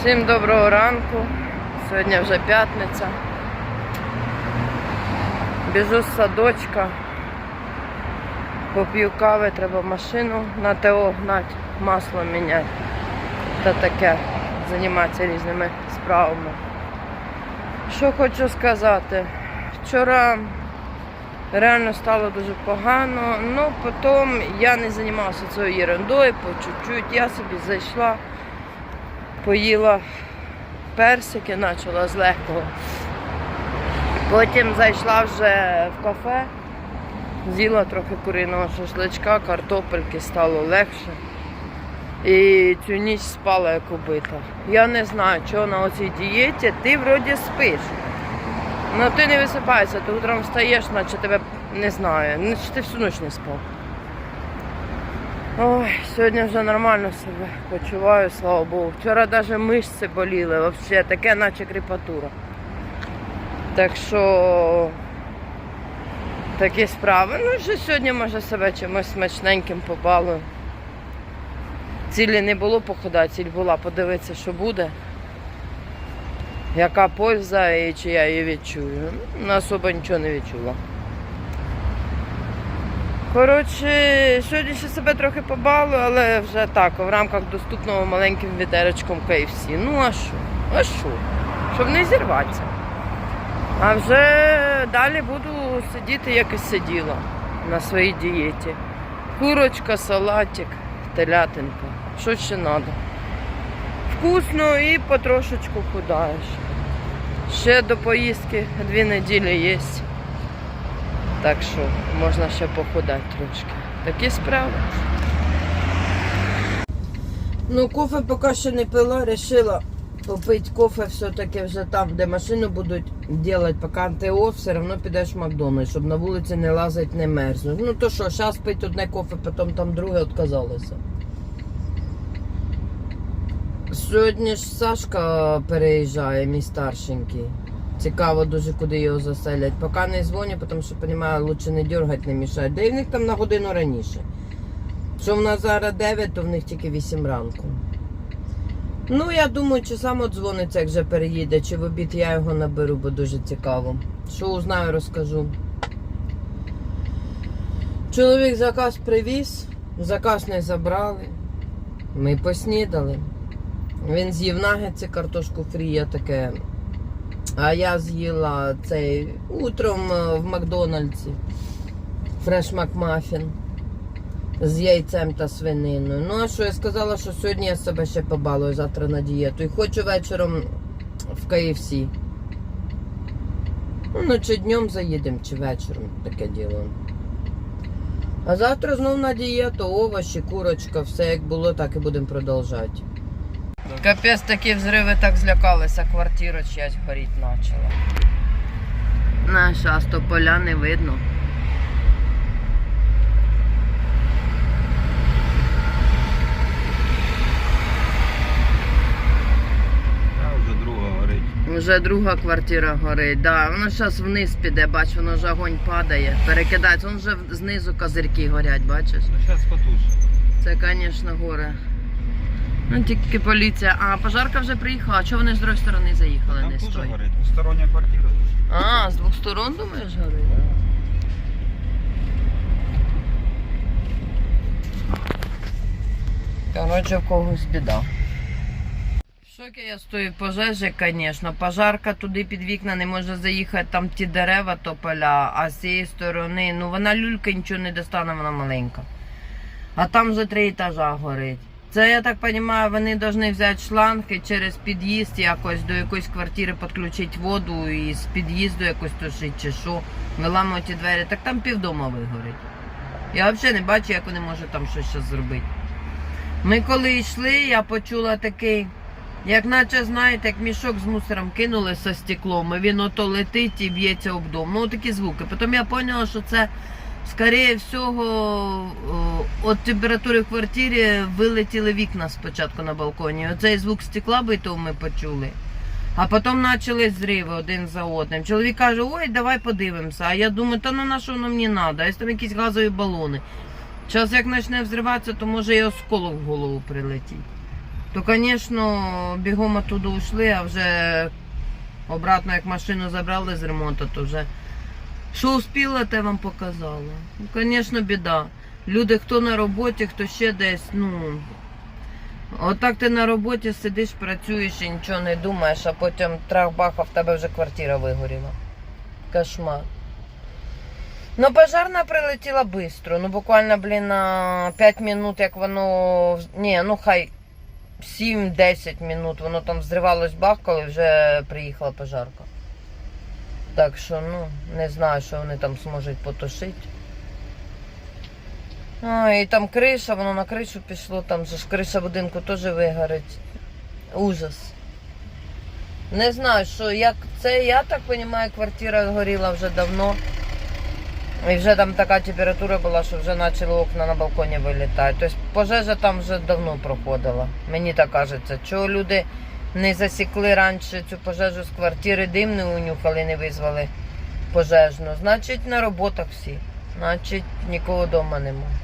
Всім доброго ранку. Сьогодні вже п'ятниця. Біжу з садочка. Поп'ю кави, треба машину на ТО гнати, масло міняти. Та таке, займатися різними справами. Що хочу сказати? Вчора реально стало дуже погано, ну потім я не займалася цією ерундою, по чуть-чуть. Я собі зайшла, поїла персики, почала з легкого. Потім зайшла вже в кафе, з'їла трохи куриного шашличка, картопельки, стало легше. І цю ніч спала як убита. Я не знаю, чого на оцій дієті ти вроді спиш. Ну ти не висипаєшся, ти утром встаєш, наче тебе не знаю, наче ти всю ніч не спав. Ой, сьогодні вже нормально себе почуваю, слава Богу. Вчора навіть мишці боліли, взагалі таке, наче кріпатура. Так що такі справи. Ну, що сьогодні може себе чимось смачненьким побалую. Цілі не було походати, ціль була подивитися, що буде. Яка польза і чи я її відчую. Ну, особо нічого не відчула. Коротше, сьогодні ще себе трохи побалую, але вже так, в рамках доступного маленьким відерочком KFC. Ну а що? А що? Щоб не зірватися. А вже далі буду сидіти, як і сиділа на своїй дієті. Курочка, салатик, телятинка. Що ще треба? Вкусно і потрошечку худаєш. Ще до поїздки дві неділі є. Так що можна ще похудати трошки. Такі справи. Ну, кофе поки що не пила, вирішила попити кофе все-таки вже там, де машину будуть робити, поки ТО, все одно підеш в Макдональдс, щоб на вулиці не лазить, не мерзнуть. Ну то що, зараз пить одне кофе, потім там друге відказалося. Сьогодні ж Сашка переїжджає, мій старшенький. Цікаво дуже, куди його заселять. Поки не дзвоню, тому що розумію, лучше не дергати, не мішати. Де в них там на годину раніше. Що в нас зараз 9, то в них тільки 8 ранку. Ну, я думаю, чи сам дзвониться, як вже переїде, чи в обід я його наберу, бо дуже цікаво. Що узнаю, розкажу. Чоловік заказ привіз, заказ не забрали. Ми поснідали. Він з'їв нагетси, картошку фрі, я таке. А я з'їла цей утром е, в Макдональдсі фреш Макмафін з яйцем та свининою. Ну а що я сказала, що сьогодні я себе ще побалую завтра на дієту. І хочу вечором в KFC. Ну, ну, чи днем заїдемо, чи вечором таке діло. А завтра знов на дієту, овочі, курочка, все як було, так і будемо продовжувати. Капець такі взриви так злякалися, квартира чиясь горіть почала. На щас то поля не видно. Вже друга горить. Вже друга квартира горить. Да, воно зараз вниз піде, бач, воно вже огонь падає, перекидається, воно вже знизу козирки горять, бачиш? Ну зараз потуше. Це, звісно, горе. Ну, тільки поліція. А, пожарка вже приїхала. А чого вони з другої сторони заїхали, Там не теж горить. Двостороння квартира. А, з двох сторон, думаєш, горить? Коротше, в когось біда. В шокі я з тої пожежі, звісно. Пожарка туди під вікна не може заїхати, там ті дерева тополя, а з цієї сторони, ну вона люлька нічого не достане, вона маленька. А там вже три етажа горить. Це, я так розумію, вони повинні взяти шланг і через під'їзд якось до якоїсь квартири підключити воду і з під'їзду якось тушити чи що, виламувати двері, так там півдома вигорить. Я взагалі не бачу, як вони можуть там щось зробити. Ми коли йшли, я почула такий, як наче, знаєте, як мішок з мусором кинули со стеклом, і він ото летить і б'ється об дом. Ну такі звуки. Потім я зрозуміла, що це, скоріше всього, о, від температури в квартирі вилетіли вікна спочатку на балконі. Оцей звук стекла битого ми почули. А потім почали зриви один за одним. Чоловік каже, ой, давай подивимося. А я думаю, та ну на що воно мені треба? Є там якісь газові балони. Зараз як почне взриватися, то може і осколок в голову прилетіть. то, звісно, бігом оттуда ушли, а вже обратно, як машину забрали з ремонту, то вже що успіла, те вам показала. Ну, звісно, біда. Люди, хто на роботі, хто ще десь, ну. Отак ти на роботі сидиш, працюєш і нічого не думаєш, а потім трах-баха в тебе вже квартира вигоріла. Кошмар. Ну, пожарна прилетіла швидко. Ну, буквально, блін, на 5 минут, як воно. Ні, ну хай 7-10 минут воно там взривалось бахкало і вже приїхала пожарка. Так що, ну, не знаю, що вони там зможуть потушити. А, і там криша, воно на кришу пішло, там же ж криша будинку теж вигорить. Ужас. Не знаю, що як це, я так розумію, квартира горіла вже давно. І вже там така температура була, що вже почали окна на балконі вилітати. Тобто пожежа там вже давно проходила. Мені так кажеться. Чого люди не засікли раніше цю пожежу з квартири, дим не унюхали, не визвали пожежну. Значить, на роботах всі. Значить, нікого вдома немає.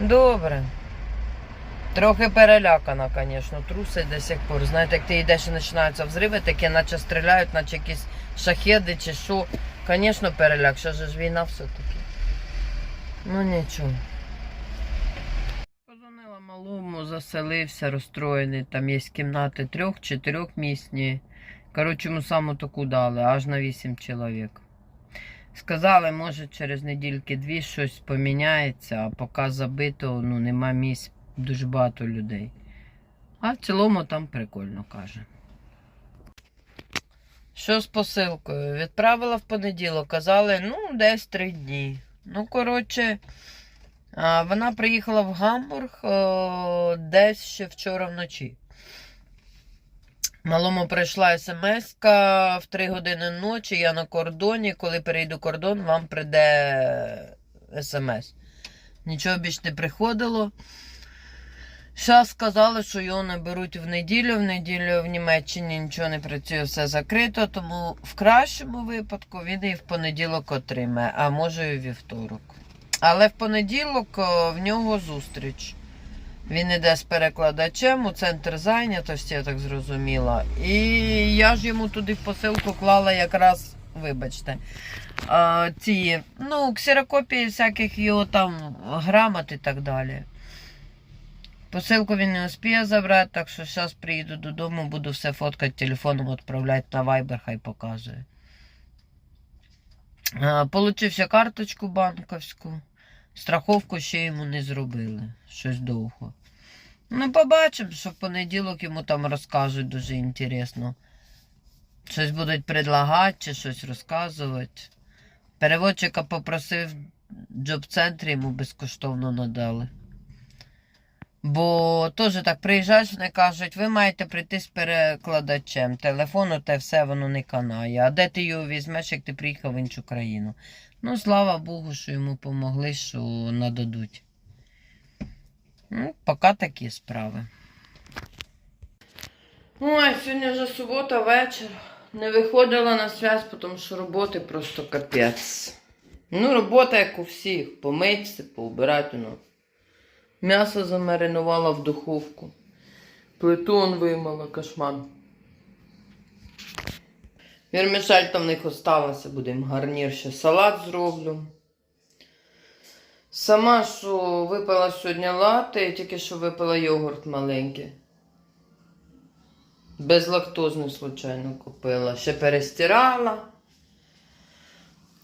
Добре. Трохи перелякана, звісно, трусить до сих пор. Знаєте, як ти йдеш і починаються взриви, такі наче стріляють, наче якісь шахеди чи що. Звісно, переляк, що ж війна все-таки. Ну нічого. Позвонила малому, заселився, розстроєний. Там є кімнати трьох-чотирьохмісні. Коротше, йому саму таку дали, аж на вісім чоловік. Сказали, може через недільки дві щось поміняється, а поки забито, ну нема місць, дуже багато людей. А в цілому там прикольно каже. Що з посилкою? Відправила в понеділок, казали, ну, десь три дні. Ну, коротше, вона приїхала в Гамбург десь ще вчора вночі. Малому прийшла смс в 3 години ночі, я на кордоні. Коли перейду кордон, вам прийде смс. Нічого більш не приходило. Зараз сказали, що його наберуть в неділю. В неділю в Німеччині нічого не працює, все закрито, тому в кращому випадку він і в понеділок отримає, а може і вівторок. Але в понеділок в нього зустріч. Він іде з перекладачем у центр зайнятості, я так зрозуміла. І я ж йому туди посилку клала якраз, вибачте, ці, ну, ксерокопії всяких його там грамот і так далі. Посилку він не успіє забрати, так що зараз приїду додому, буду все фоткати телефоном, відправляти на Viber, хай показує. А, Получив ще карточку банківську. Страховку ще йому не зробили. Щось довго. Ну, побачимо, що в понеділок йому там розкажуть дуже інтересно. Щось будуть предлагати чи щось розказувати. Переводчика попросив джоб-центрі, йому безкоштовно надали. Бо теж так приїжджаєш, вони кажуть, ви маєте прийти з перекладачем. Телефону те все воно не канає. А де ти його візьмеш, як ти приїхав в іншу країну? Ну, слава Богу, що йому помогли, що нададуть. Ну, поки такі справи. Ой, сьогодні вже субота вечір. Не виходила на зв'язь, тому що роботи просто капець. Ну, робота, як у всіх. Помитися, поубирати. Ну. М'ясо замаринувала в духовку. Плиту он виймала, кошмар. Вірмішаль там в них осталося, будемо гарнір ще салат зроблю. Сама що випила сьогодні лати, тільки що випила йогурт маленький. Безлактозний, случайно купила. Ще перестирала.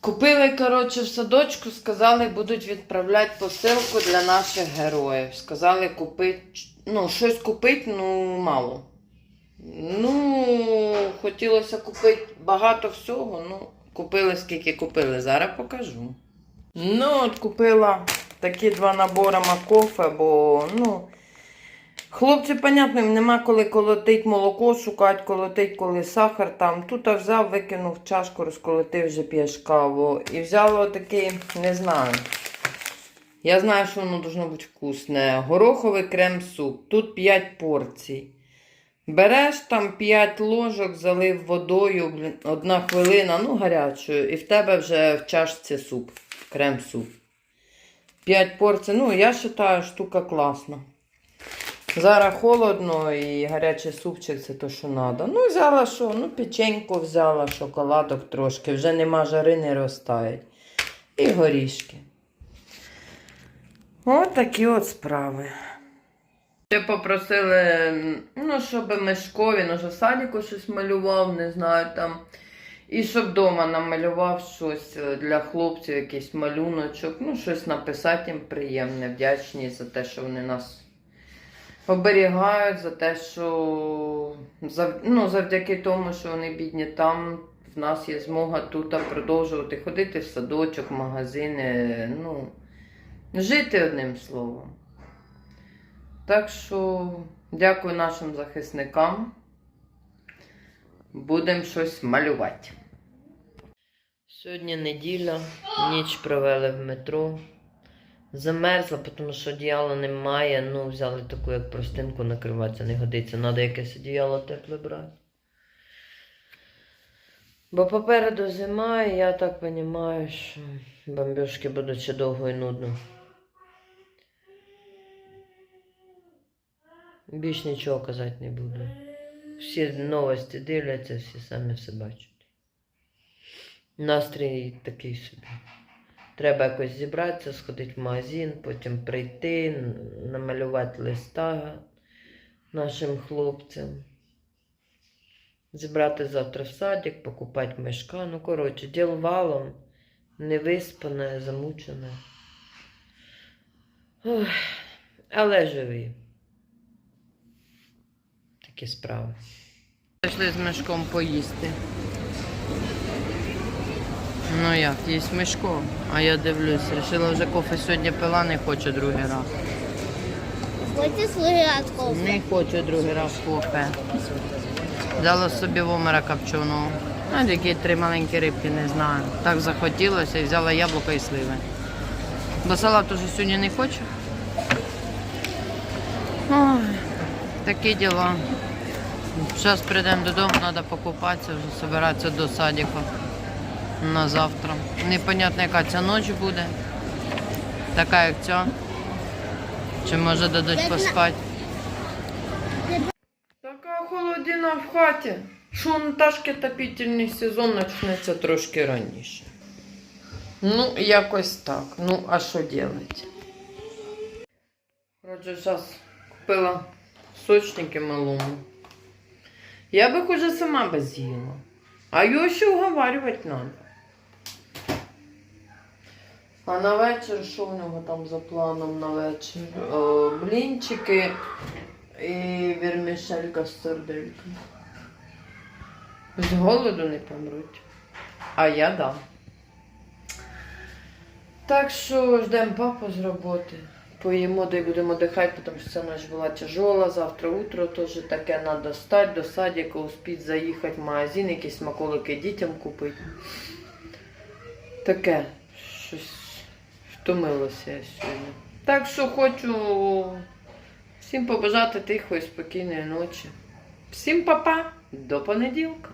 Купили, коротше, в садочку, сказали, будуть відправляти посилку для наших героїв. Сказали купити, ну, щось купити, ну, мало. Ну, хотілося купити багато всього, ну, купили скільки купили, зараз покажу. Ну, от купила такі два набори макофе, бо, ну, хлопці, понятно, нема коли колотить молоко, шукати, колотить, коли сахар там. Тут взяв, викинув чашку, розколотив, вже п'єш каву. І взяла отакий, не знаю. Я знаю, що воно должно бути вкусне. Гороховий крем-суп. Тут 5 порцій. Береш там 5 ложок, залив водою, блін, одна хвилина, ну гарячою, і в тебе вже в чашці суп, крем-суп. 5 порцій. Ну, я вважаю, штука класна. Зараз холодно і гарячий супчик це то, що треба. Ну, взяла що? Ну, печеньку взяла, шоколадок трошки, вже нема жари, не розтають. І горішки. От такі от справи. Ще попросили, ну, щоб Мишко, він уже в садіку щось малював, не знаю там. І щоб вдома намалював щось для хлопців, якийсь малюночок, ну, щось написати їм приємне, вдячні за те, що вони нас оберігають, за те, що ну, завдяки тому, що вони бідні там, в нас є змога тут продовжувати ходити в садочок, в магазини, ну, жити одним словом. Так що дякую нашим захисникам. Будемо щось малювати. Сьогодні неділя, ніч провели в метро. Замерзла, тому що одіяла немає. Ну, взяли таку, як простинку накриватися, не годиться. Треба якесь одіяло тепле брати. Бо попереду зима, і я так розумію, що бомбіжки будуть ще довго і нудно. Більш нічого казати не буду. Всі новості дивляться, всі самі все бачать. Настрій такий собі. Треба якось зібратися, сходити в магазин, потім прийти, намалювати листа нашим хлопцям. Зібрати завтра в садик, покупати мешка. Ну, коротше, діл валом, невиспане, замучене. Ох, але живі. Такі справи. Пішли з мешком поїсти. Ну як, їсть мишко, а я дивлюсь, рішила вже кофе сьогодні пила, не хочу другий раз. Хочеш слухати кофе? Не хочу другий раз кофе. Взяла собі вомера копченого. А які три маленькі рибки, не знаю. Так захотілося і взяла яблуко і сливи. Бо салат уже сьогодні не хочу. Ой, такі діла. Зараз прийдемо додому, треба покупатися, вже збиратися до садика на завтра. Непонятно, яка ця ніч буде. Така, як ця. Чи може дадуть поспати? Така холодина в хаті. Що Наташки топітельний сезон почнеться трошки раніше. Ну, якось так. Ну, а що робити? Коротше, зараз купила сочники малому. Я би уже сама би з'їла. А його ще уговарювати треба. А на вечір, що в нього там за планом на вечір? О, блінчики і вермішелька з серделькою. З голоду не помруть. А я да. Так що ждемо папу з роботи. Поїмо й будемо дихати, тому що ця ніч була тяжола. Завтра утро теж таке треба стати до садика, успіть заїхати в магазин, якісь смаколики дітям купити. Таке, щось втомилося я сьогодні. Так що хочу всім побажати тихої, спокійної ночі. Всім па-па, до понеділка.